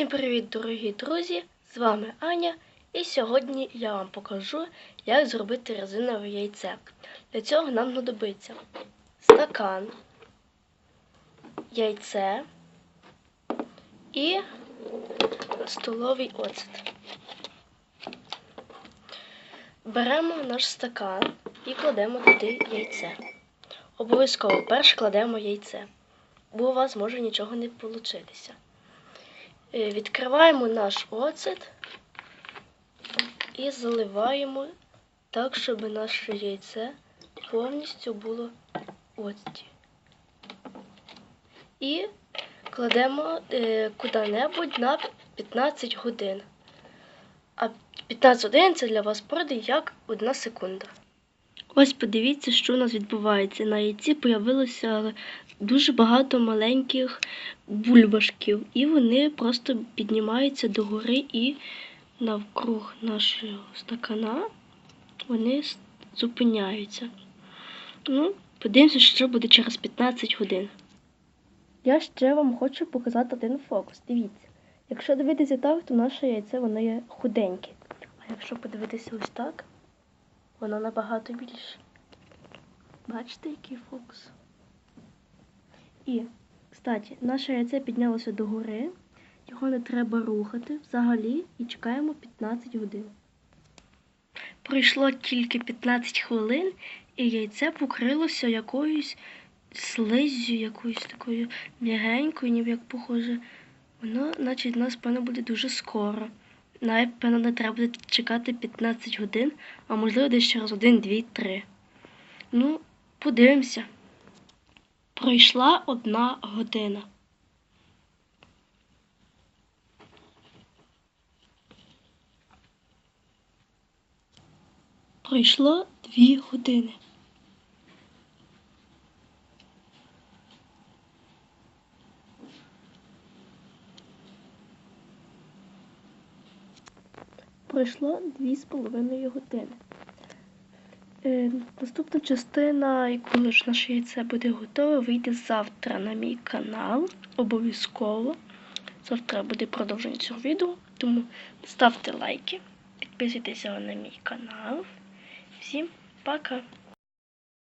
Всім привіт, дорогі друзі! З вами Аня, і сьогодні я вам покажу, як зробити резинове яйце. Для цього нам знадобиться стакан, яйце і столовий оцет. Беремо наш стакан і кладемо туди яйце. Обов'язково перш кладемо яйце, бо у вас може нічого не получитися. Е, Відкриваємо наш оцет і заливаємо так, щоб наше яйце повністю було в оцеті. І кладемо е, куди-небудь на 15 годин. А 15 годин це для вас пройде як одна секунда. Ось подивіться, що у нас відбувається. На яйці появилося дуже багато маленьких бульбашків, і вони просто піднімаються догори і навкруг нашого стакана вони зупиняються. Ну, подивимося, що буде через 15 годин. Я ще вам хочу показати один фокус. Дивіться. Якщо дивитися так, то наше яйце воно є худеньке. А якщо подивитися ось так, воно набагато більше. Бачите, який фокус? І, кстати, наше яйце піднялося догори, його не треба рухати взагалі і чекаємо 15 годин. Пройшло тільки 15 хвилин, і яйце покрилося якоюсь слиззю, якоюсь такою м'ягенькою, ніби як похоже. Воно, значить, у нас, певно, буде дуже скоро. Навіть, певно, не треба буде чекати 15 годин, а можливо десь через 1, 2, 3. Ну, подивимося. Пройшла одна година. Пройшло дві години. Пройшло дві з половиною години. Е, наступна частина, коли ж наше яйце буде готове, вийде завтра на мій канал. Обов'язково. Завтра буде продовження цього відео, тому ставте лайки, підписуйтеся на мій канал. Всім пока!